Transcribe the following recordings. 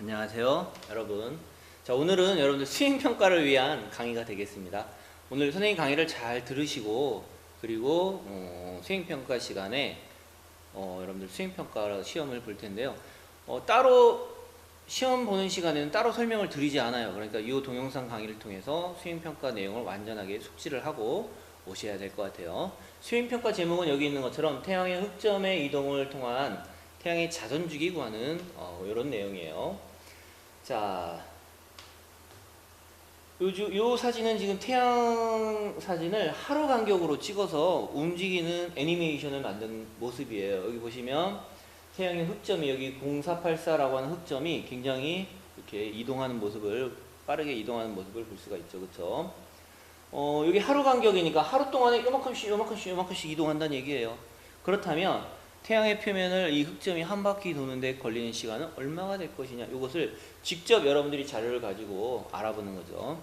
안녕하세요, 여러분. 자, 오늘은 여러분들 수행 평가를 위한 강의가 되겠습니다. 오늘 선생님 강의를 잘 들으시고, 그리고 어, 수행 평가 시간에 어, 여러분들 수행 평가 시험을 볼 텐데요. 어, 따로 시험 보는 시간에는 따로 설명을 드리지 않아요. 그러니까 이 동영상 강의를 통해서 수행 평가 내용을 완전하게 숙지를 하고 오셔야 될 것 같아요. 수행 평가 제목은 여기 있는 것처럼 태양의 흑점의 이동을 통한 태양의 자전주기 구하는 어, 이런 내용이에요. 자, 요즘 요 사진은 지금 태양 사진을 하루 간격으로 찍어서 움직이는 애니메이션을 만든 모습이에요. 여기 보시면 태양의 흑점이 여기 0484라고 하는 흑점이 굉장히 이렇게 이동하는 모습을 빠르게 이동하는 모습을 볼 수가 있죠. 그렇죠? 어, 여기 하루 간격이니까 하루 동안에 요만큼씩 요만큼씩 요만큼씩 이동한다는 얘기예요. 그렇다면 태양의 표면을 이 흑점이 한 바퀴 도는데 걸리는 시간은 얼마가 될 것이냐 이것을 직접 여러분들이 자료를 가지고 알아보는 거죠.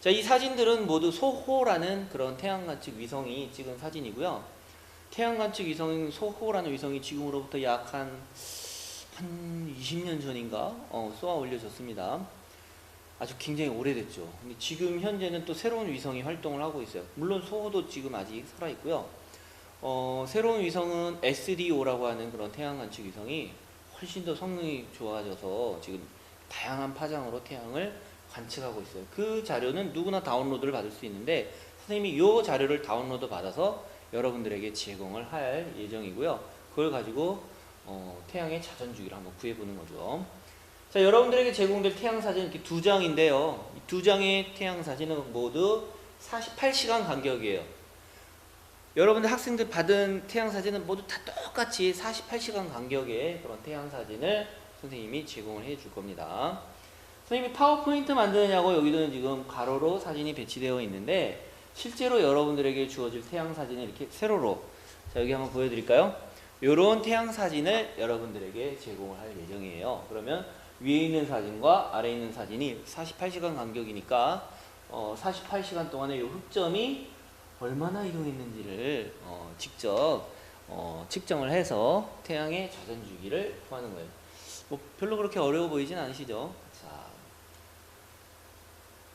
자, 이 사진들은 모두 소호라는 그런 태양 관측 위성이 찍은 사진이고요. 태양 관측 위성 소호라는 위성이 지금으로부터 약 한 한 20년 전인가 어, 쏘아 올려졌습니다. 아주 굉장히 오래됐죠. 근데 지금 현재는 또 새로운 위성이 활동을 하고 있어요. 물론 소호도 지금 아직 살아 있고요. 어, 새로운 위성은 SDO라고 하는 그런 태양 관측 위성이 훨씬 더 성능이 좋아져서 지금 다양한 파장으로 태양을 관측하고 있어요. 그 자료는 누구나 다운로드를 받을 수 있는데 선생님이 이 자료를 다운로드 받아서 여러분들에게 제공을 할 예정이고요. 그걸 가지고 어, 태양의 자전주기를 한번 구해보는 거죠. 자, 여러분들에게 제공될 태양 사진 이렇게 두 장인데요. 이두 장의 태양 사진은 모두 48시간 간격이에요. 여러분들 학생들 받은 태양 사진은 모두 다 똑같이 48시간 간격의 그런 태양 사진을 선생님이 제공을 해 줄 겁니다. 선생님이 파워포인트 만드느냐고 여기는 지금 가로로 사진이 배치되어 있는데 실제로 여러분들에게 주어질 태양 사진을 이렇게 세로로 자 여기 한번 보여드릴까요? 이런 태양 사진을 여러분들에게 제공을 할 예정이에요. 그러면 위에 있는 사진과 아래에 있는 사진이 48시간 간격이니까 어, 48시간 동안에 이 흑점이 얼마나 이동했는지를 어, 직접 어, 측정을 해서 태양의 자전 주기를 구하는 거예요. 뭐 별로 그렇게 어려워 보이진 않으시죠? 자,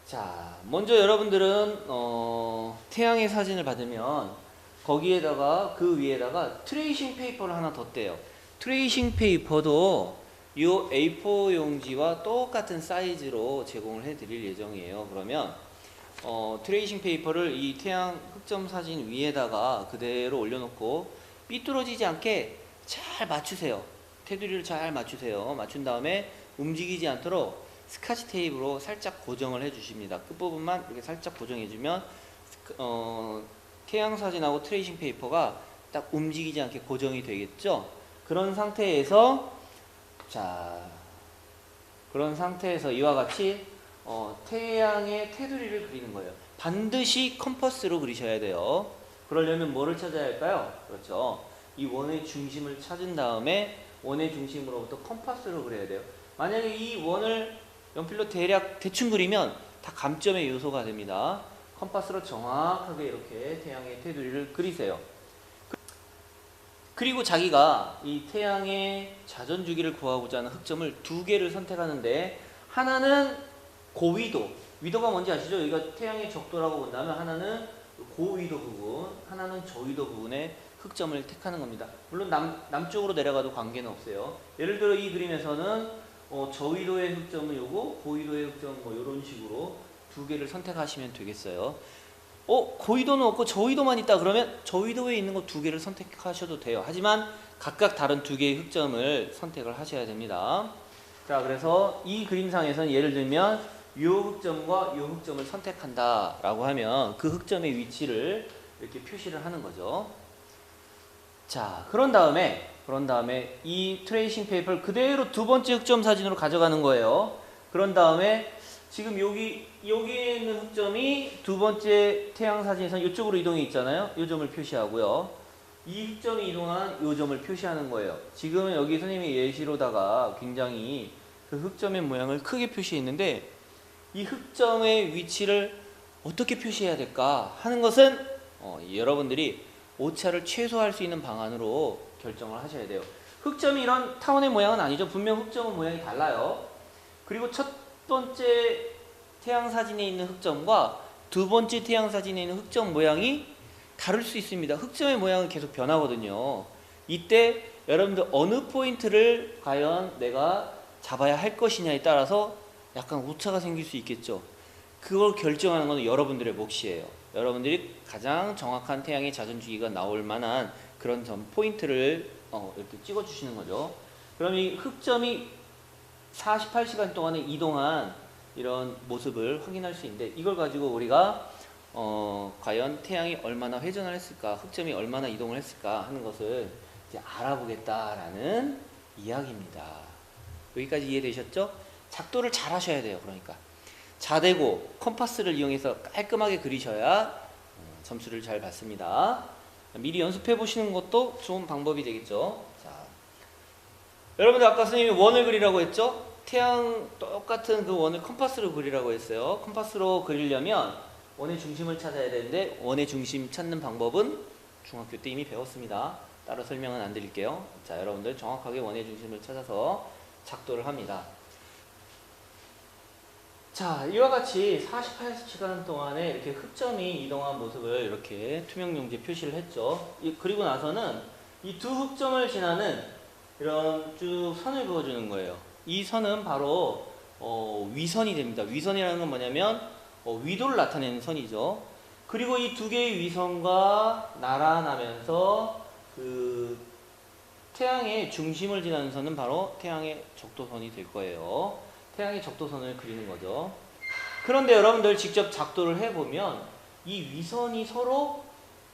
자 먼저 여러분들은 어, 태양의 사진을 받으면 거기에다가 그 위에다가 트레이싱 페이퍼를 하나 덧대요. 트레이싱 페이퍼도 이 A4 용지와 똑같은 사이즈로 제공을 해드릴 예정이에요. 그러면 어, 트레이싱 페이퍼를 이 태양 흑점 사진 위에다가 그대로 올려놓고 삐뚤어지지 않게 잘 맞추세요. 테두리를 잘 맞추세요. 맞춘 다음에 움직이지 않도록 스카치 테이프로 살짝 고정을 해주십니다. 끝부분만 이렇게 살짝 고정해주면 어, 태양 사진하고 트레이싱 페이퍼가 딱 움직이지 않게 고정이 되겠죠. 그런 상태에서 자 그런 상태에서 이와 같이 어, 태양의 테두리를 그리는 거예요. 반드시 컴퍼스로 그리셔야 돼요. 그러려면 뭐를 찾아야 할까요? 그렇죠. 이 원의 중심을 찾은 다음에 원의 중심으로부터 컴퍼스로 그려야 돼요. 만약에 이 원을 연필로 대략 대충 그리면 다 감점의 요소가 됩니다. 컴퍼스로 정확하게 이렇게 태양의 테두리를 그리세요. 그- 그리고 자기가 이 태양의 자전 주기를 구하고자 하는 흑점을 두 개를 선택하는데 하나는 고위도, 위도가 뭔지 아시죠? 여기가 태양의 적도라고 본다면 하나는 고위도 부분, 하나는 저위도 부분의 흑점을 택하는 겁니다. 물론 남, 남쪽으로 내려가도 관계는 없어요. 예를 들어 이 그림에서는 어, 저위도의 흑점은 요거, 고위도의 흑점 뭐 이런 식으로 두 개를 선택하시면 되겠어요. 어, 고위도는 없고 저위도만 있다 그러면 저위도에 있는 거 두 개를 선택하셔도 돼요. 하지만 각각 다른 두 개의 흑점을 선택을 하셔야 됩니다. 자, 그래서 이 그림상에서는 예를 들면 요 흑점과 요 흑점을 선택한다 라고 하면 그 흑점의 위치를 이렇게 표시를 하는 거죠. 자, 그런 다음에 그런 다음에 이 트레이싱 페이퍼를 그대로 두 번째 흑점 사진으로 가져가는 거예요. 그런 다음에 지금 여기 여기에 있는 흑점이 두 번째 태양 사진에서 이쪽으로 이동해 있잖아요. 이 점을 표시하고요. 이 흑점이 이동한 이 점을 표시하는 거예요. 지금 여기 선생님이 예시로다가 굉장히 그 흑점의 모양을 크게 표시했는데 이 흑점의 위치를 어떻게 표시해야 될까 하는 것은 어, 여러분들이 오차를 최소화할 수 있는 방안으로 결정을 하셔야 돼요. 흑점이 이런 타원의 모양은 아니죠. 분명 흑점은 모양이 달라요. 그리고 첫 번째 태양 사진에 있는 흑점과 두 번째 태양 사진에 있는 흑점 모양이 다를 수 있습니다. 흑점의 모양은 계속 변하거든요. 이때 여러분들 어느 포인트를 과연 내가 잡아야 할 것이냐에 따라서 약간 오차가 생길 수 있겠죠. 그걸 결정하는 것은 여러분들의 몫이에요. 여러분들이 가장 정확한 태양의 자전 주기가 나올 만한 그런 점 포인트를 어, 이렇게 찍어 주시는 거죠. 그럼 이 흑점이 48시간 동안에 이동한 이런 모습을 확인할 수 있는데 이걸 가지고 우리가 어, 과연 태양이 얼마나 회전을 했을까, 흑점이 얼마나 이동을 했을까 하는 것을 이제 알아보겠다라는 이야기입니다. 여기까지 이해되셨죠? 작도를 잘 하셔야 돼요. 그러니까 자대고 컴파스를 이용해서 깔끔하게 그리셔야 어, 점수를 잘 받습니다. 미리 연습해 보시는 것도 좋은 방법이 되겠죠. 자, 여러분들 아까 선생님이 원을 그리라고 했죠? 태양 똑같은 그 원을 컴파스로 그리라고 했어요. 컴파스로 그리려면 원의 중심을 찾아야 되는데 원의 중심 찾는 방법은 중학교 때 이미 배웠습니다. 따로 설명은 안 드릴게요. 자, 여러분들 정확하게 원의 중심을 찾아서 작도를 합니다. 자, 이와 같이 48시간 동안에 이렇게 흑점이 이동한 모습을 이렇게 투명 용지에 표시를 했죠. 이- 그리고 나서는 이 두 흑점을 지나는 이런 쭉 선을 그어주는 거예요. 이 선은 바로 어, 위선이 됩니다. 위선이라는 건 뭐냐면 어, 위도를 나타내는 선이죠. 그리고 이 두 개의 위선과 날아나면서 그 태양의 중심을 지나는 선은 바로 태양의 적도선이 될 거예요. 태양의 적도선을 그리는 거죠. 그런데 여러분들 직접 작도를 해보면 이 위선이 서로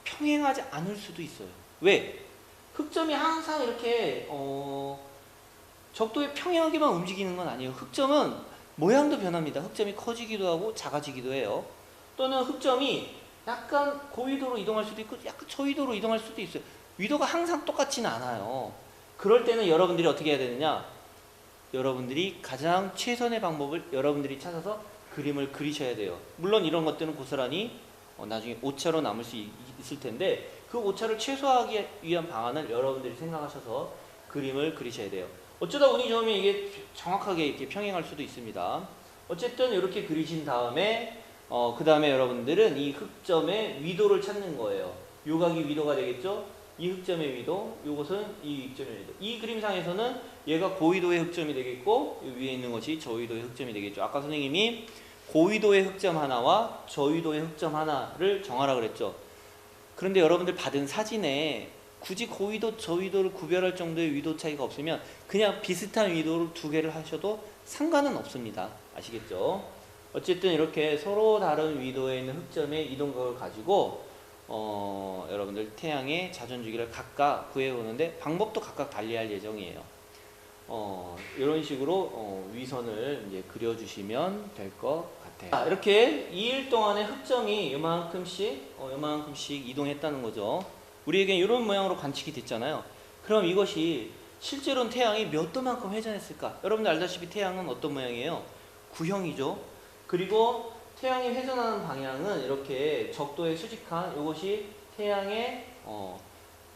평행하지 않을 수도 있어요. 왜? 흑점이 항상 이렇게 어, 적도에 평행하게만 움직이는 건 아니에요. 흑점은 모양도 변합니다. 흑점이 커지기도 하고 작아지기도 해요. 또는 흑점이 약간 고위도로 이동할 수도 있고 약간 저위도로 이동할 수도 있어요. 위도가 항상 똑같지는 않아요. 그럴 때는 여러분들이 어떻게 해야 되느냐? 여러분들이 가장 최선의 방법을 여러분들이 찾아서 그림을 그리셔야 돼요. 물론 이런 것들은 고스란히 어, 나중에 오차로 남을 수 있- 있을 텐데 그 오차를 최소화하기 위한 방안을 여러분들이 생각하셔서 그림을 그리셔야 돼요. 어쩌다 운이 좋으면 이게 정확하게 이렇게 평행할 수도 있습니다. 어쨌든 이렇게 그리신 다음에 어, 그 다음에 여러분들은 이 흑점의 위도를 찾는 거예요. 요각이 위도가 되겠죠? 이 흑점의 위도, 요것은 이 흑점의 위도. 이 그림상에서는 얘가 고위도의 흑점이 되겠고 이 위에 있는 것이 저위도의 흑점이 되겠죠. 아까 선생님이 고위도의 흑점 하나와 저위도의 흑점 하나를 정하라 그랬죠. 그런데 여러분들 받은 사진에 굳이 고위도 저위도를 구별할 정도의 위도 차이가 없으면 그냥 비슷한 위도를 두 개를 하셔도 상관은 없습니다. 아시겠죠? 어쨌든 이렇게 서로 다른 위도에 있는 흑점의 이동각을 가지고 어, 여러분들 태양의 자전주기를 각각 구해오는데 방법도 각각 달리할 예정이에요. 어, 이런 식으로 어, 위선을 이제 그려주시면 될 것 같아요. 자, 이렇게 2일 동안에 흑점이 요만큼씩, 어, 요만큼씩 이동했다는 거죠. 우리에게 이런 모양으로 관측이 됐잖아요. 그럼 이것이 실제로는 태양이 몇 도만큼 회전했을까? 여러분들 알다시피 태양은 어떤 모양이에요? 구형이죠. 그리고 태양이 회전하는 방향은 이렇게 적도에 수직한 이것이 태양의 어,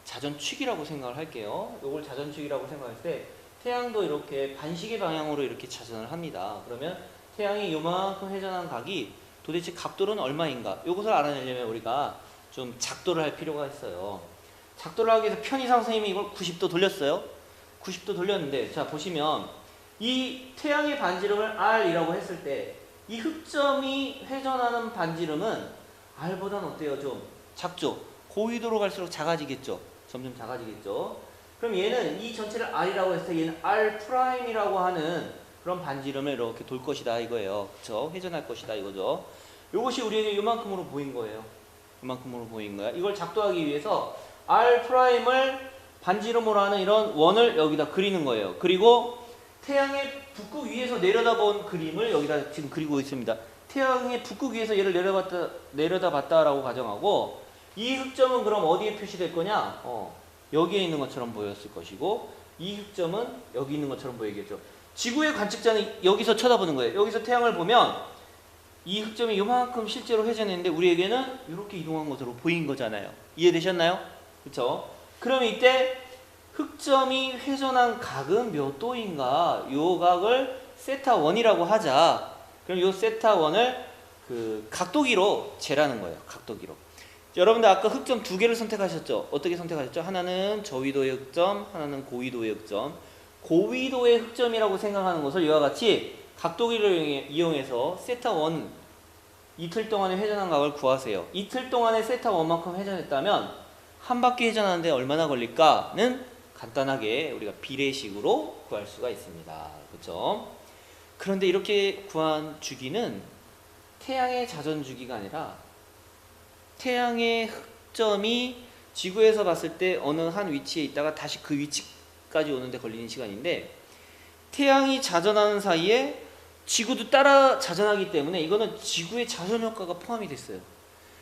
자전축이라고 생각을 할게요. 이걸 자전축이라고 생각할 때 태양도 이렇게 반시계 방향으로 이렇게 자전을 합니다. 그러면 태양이 요만큼 회전한 각이 도대체 각도는 얼마인가? 이것을 알아내려면 우리가 좀 작도를 할 필요가 있어요. 작도를 하기 위해서 편의상 선생님이 이걸 90도 돌렸어요. 90도 돌렸는데 자 보시면 이 태양의 반지름을 R이라고 했을 때 이 흑점이 회전하는 반지름은 R보다는 어때요? 좀 작죠? 고위도로 갈수록 작아지겠죠? 점점 작아지겠죠? 그럼 얘는 이 전체를 R이라고 했을 때 얘는 R 프라임이라고 하는 그런 반지름을 이렇게 돌 것이다 이거예요. 그쵸? 회전할 것이다 이거죠. 이것이 우리에게 이만큼으로 보인 거예요. 이만큼으로 보인 거야. 이걸 작도하기 위해서 R 프라임을 반지름으로 하는 이런 원을 여기다 그리는 거예요. 그리고 태양의 북극 위에서 내려다본 그림을 여기다 지금 그리고 있습니다. 태양의 북극 위에서 얘를 내려봤다 내려다봤다라고 가정하고 이 흑점은 그럼 어디에 표시될 거냐? 어, 여기에 있는 것처럼 보였을 것이고 이 흑점은 여기 있는 것처럼 보이겠죠. 지구의 관측자는 여기서 쳐다보는 거예요. 여기서 태양을 보면 이 흑점이 요만큼 실제로 회전했는데 우리에게는 이렇게 이동한 것으로 보인 거잖아요. 이해되셨나요? 그렇죠? 그럼 이때 흑점이 회전한 각은 몇 도인가? 요 각을 세타 1이라고 하자. 그럼 요 세타 1을 그 각도기로 재라는 거예요. 각도기로. 여러분들 아까 흑점 두 개를 선택하셨죠? 어떻게 선택하셨죠? 하나는 저위도의 흑점, 하나는 고위도의 흑점. 고위도의 흑점이라고 생각하는 것을 이와 같이 각도기를 이용해- 이용해서 세타 1 이틀 동안의 회전한 각을 구하세요. 이틀 동안에 세타 1만큼 회전했다면 한 바퀴 회전하는데 얼마나 걸릴까는 간단하게 우리가 비례식으로 구할 수가 있습니다. 그렇죠? 그런데 이렇게 구한 주기는 태양의 자전 주기가 아니라 태양의 흑점이 지구에서 봤을 때 어느 한 위치에 있다가 다시 그 위치까지 오는데 걸리는 시간인데 태양이 자전하는 사이에 지구도 따라 자전하기 때문에 이거는 지구의 자전 효과가 포함이 됐어요.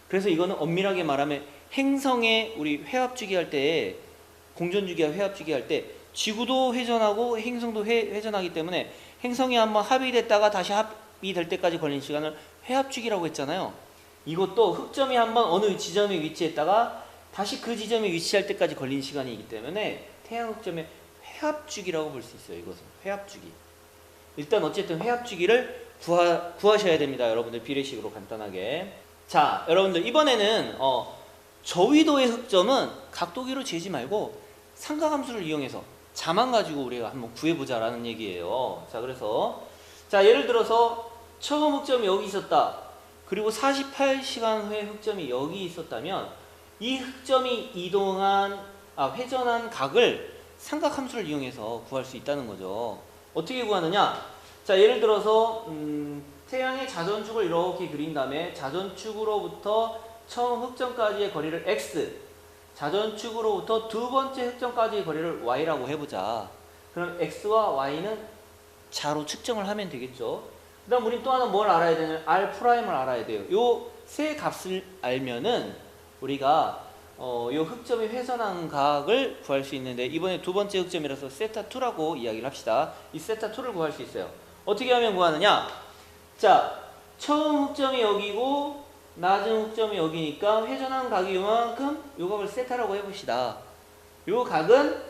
그래서 이거는 엄밀하게 말하면 행성의 우리 회합 주기 할 때 공전 주기와 회합 주기 할 때 지구도 회전하고 행성도 회, 회전하기 때문에 행성이 한번 합이 됐다가 다시 합이 될 때까지 걸리는 시간을 회합 주기라고 했잖아요. 이것도 흑점이 한번 어느 지점에 위치했다가 다시 그 지점에 위치할 때까지 걸리는 시간이기 때문에 태양 흑점의 회합 주기라고 볼 수 있어요. 이것은 회합 주기. 일단 어쨌든 회합 주기를 구하, 구하셔야 됩니다. 여러분들 비례식으로 간단하게. 자, 여러분들 이번에는 어, 저위도의 흑점은 각도기로 재지 말고 삼각함수를 이용해서 자만 가지고 우리가 한번 구해보자라는 얘기예요. 자, 그래서 자 예를 들어서 처음 흑점이 여기 있었다. 그리고 48시간 후에 흑점이 여기 있었다면 이 흑점이 이동한 아, 회전한 각을 삼각함수를 이용해서 구할 수 있다는 거죠. 어떻게 구하느냐? 자, 예를 들어서 음, 태양의 자전축을 이렇게 그린 다음에 자전축으로부터 처음 흑점까지의 거리를 x, 자전축으로부터 두 번째 흑점까지의 거리를 y라고 해보자. 그럼 x와 y는 자로 측정을 하면 되겠죠. 그 다음 우리 또 하나 뭘 알아야 되냐면 r 프라임을 알아야 돼요. 요 세 값을 알면은 우리가 어, 요 흑점이 회전한 각을 구할 수 있는데 이번에 두 번째 흑점이라서 세타 2라고 이야기를 합시다. 이 세타 2를 구할 수 있어요. 어떻게 하면 구하느냐? 자, 처음 흑점이 여기고 낮은 흑점이 여기니까 회전한 각이 요만큼 요 각을 세타라고 해봅시다. 요 각은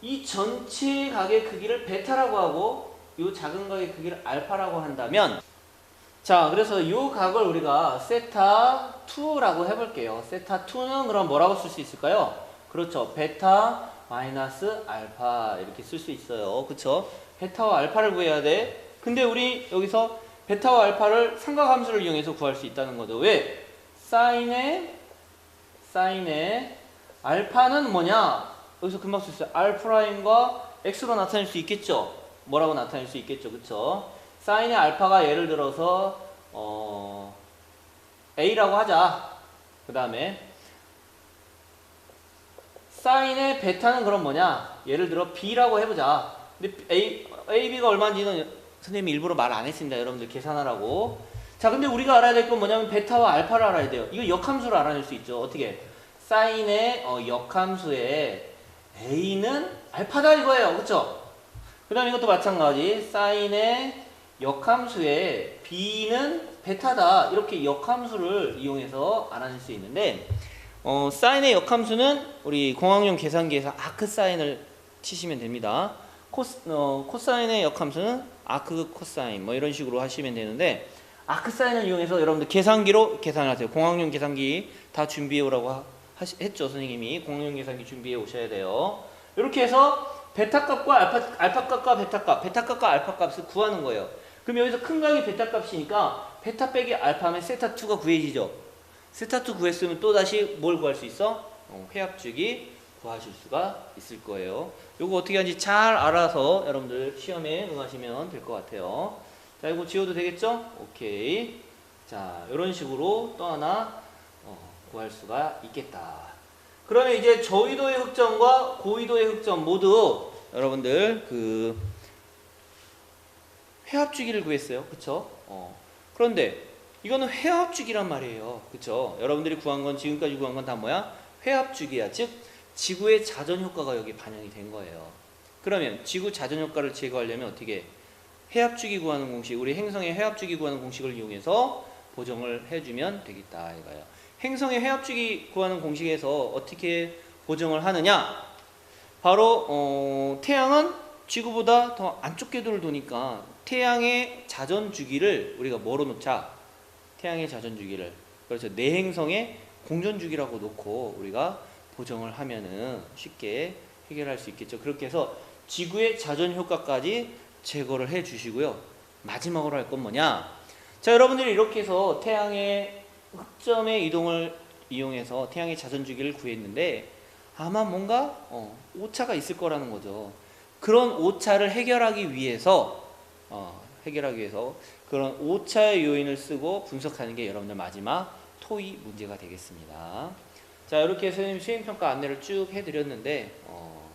이 전체 각의 크기를 베타라고 하고 요 작은 각의 크기를 알파라고 한다면 자 그래서 이 각을 우리가 세타 2라고 해볼게요 세타 2는 그럼 뭐라고 쓸 수 있을까요? 그렇죠 베타 마이너스 알파 이렇게 쓸 수 있어요 그쵸? 베타와 알파를 구해야 돼 근데 우리 여기서 베타와 알파를 삼각함수를 이용해서 구할 수 있다는 거죠 왜? 사인의 사인의 알파는 뭐냐? 여기서 금방 쓸 수 있어요 R 프라임과 X로 나타낼 수 있겠죠? 뭐라고 나타낼 수 있겠죠 그쵸? 사인의 알파가 예를 들어서 어, A라고 하자. 그 다음에 사인의 베타는 그럼 뭐냐? 예를 들어 B라고 해보자. 근데 A, AB가 얼마인지는 선생님이 일부러 말 안 했습니다. 여러분들 계산하라고. 자, 근데 우리가 알아야 될 건 뭐냐면 베타와 알파를 알아야 돼요. 이거 역함수로 알아낼 수 있죠. 어떻게? 사인의 어, 역함수에 A는 알파다 이거예요. 그쵸? 그 다음에 이것도 마찬가지. 사인의 역함수에 b는 베타다 이렇게 역함수를 이용해서 알아낼 수 있는데 어, 사인의 역함수는 우리 공학용 계산기에서 아크 사인을 치시면 됩니다. 코스, 어, 코사인의 역함수는 아크 코사인 뭐 이런 식으로 하시면 되는데 아크 사인을 이용해서 여러분들 계산기로 계산을 하세요. 공학용 계산기 다 준비해 오라고 하, 하시, 했죠 선생님이 공학용 계산기 준비해 오셔야 돼요. 이렇게 해서 베타 값과 알파, 알파 값과 베타 값, 베타 값과 알파 값을 구하는 거예요. 그럼 여기서 큰 값이 베타 값이니까 베타 빼기 알파면 세타 2가 구해지죠. 세타 2 구했으면 또 다시 뭘 구할 수 있어? 어, 회합주기 구하실 수가 있을 거예요. 요거 어떻게 하는지 잘 알아서 여러분들 시험에 응하시면 될 것 같아요. 자, 이거 지워도 되겠죠? 오케이. 자, 이런 식으로 또 하나 어, 구할 수가 있겠다. 그러면 이제 저위도의 흑점과 고위도의 흑점 모두 여러분들 그 회합주기를 구했어요. 그쵸? 어. 그런데 이거는 회합주기란 말이에요. 그쵸? 여러분들이 구한 건 지금까지 구한 건 다 뭐야? 회합주기야. 즉 지구의 자전 효과가 여기 반영이 된 거예요. 그러면 지구 자전 효과를 제거하려면 어떻게 회합주기 구하는 공식, 우리 행성의 회합주기 구하는 공식을 이용해서 보정을 해주면 되겠다 이거예요. 행성의 회합주기 구하는 공식에서 어떻게 보정을 하느냐? 바로 어, 태양은 지구보다 더 안쪽 궤도를 도니까 태양의 자전 주기를 우리가 뭐로 놓자? 태양의 자전 주기를 그렇죠. 내 행성의 공전 주기라고 놓고 우리가 보정을 하면은 쉽게 해결할 수 있겠죠. 그렇게 해서 지구의 자전 효과까지 제거를 해 주시고요. 마지막으로 할 건 뭐냐? 자, 여러분들이 이렇게 해서 태양의 흑점의 이동을 이용해서 태양의 자전 주기를 구했는데 아마 뭔가 어, 오차가 있을 거라는 거죠. 그런 오차를 해결하기 위해서 어, 해결하기 위해서 그런 오차의 요인을 쓰고 분석하는 게 여러분들 마지막 토의 문제가 되겠습니다. 자 이렇게 선생님 수행평가 안내를 쭉 해드렸는데 어,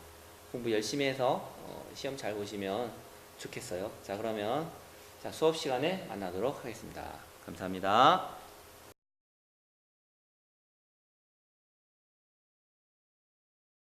공부 열심히 해서 어, 시험 잘 보시면 좋겠어요. 자 그러면 자 수업 시간에 만나도록 하겠습니다. 감사합니다.